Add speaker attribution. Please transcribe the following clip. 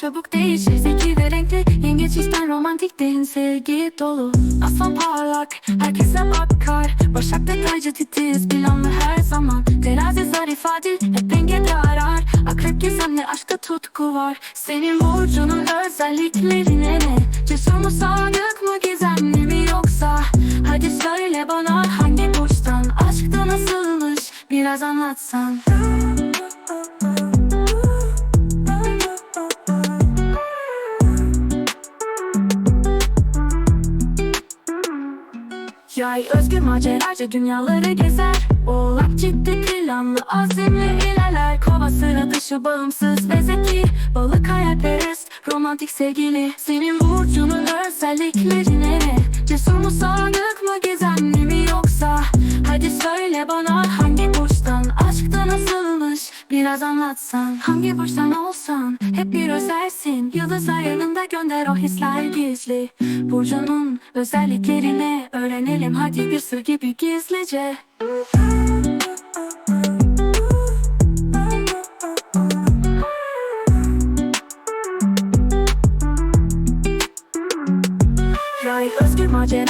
Speaker 1: çabuk değişir. Zeki ve renkli yengeç içten romantik derin sevgi dolu Aslan parlak. Herkese bakar. Başak detaycı titiz. Planlı her zaman. Terazi zarif adil hep dengede arar. Akrep gizemli aşkta tutku var. Senin burcunun özelliklerine ne? Cesur mu sadık mı gizemli mi yoksa? Hadi söyle bana hangi burçtan? Aşkta nasılmış? Biraz anlatsan Yay özgür maceracı dünyaları gezer. Oğlak ciddi planlı azimli ilerler. Kova sıra dışı bağımsız ve Balık hayalperest romantik sevgili. Senin burcunun özelliklerine ne? Cesur mu sadık mı gizemli mi yoksa? Hadi söyle bana hangi burçtan Aşkta nasılmış biraz anlatsan Hangi burçtan olsan? Hep bir özelsin Yıldızlar gönder o hisler gizli. Burcunun özelliklerini öğrenelim. Hadi bir sır gibi gizlice. Ray özgür macera.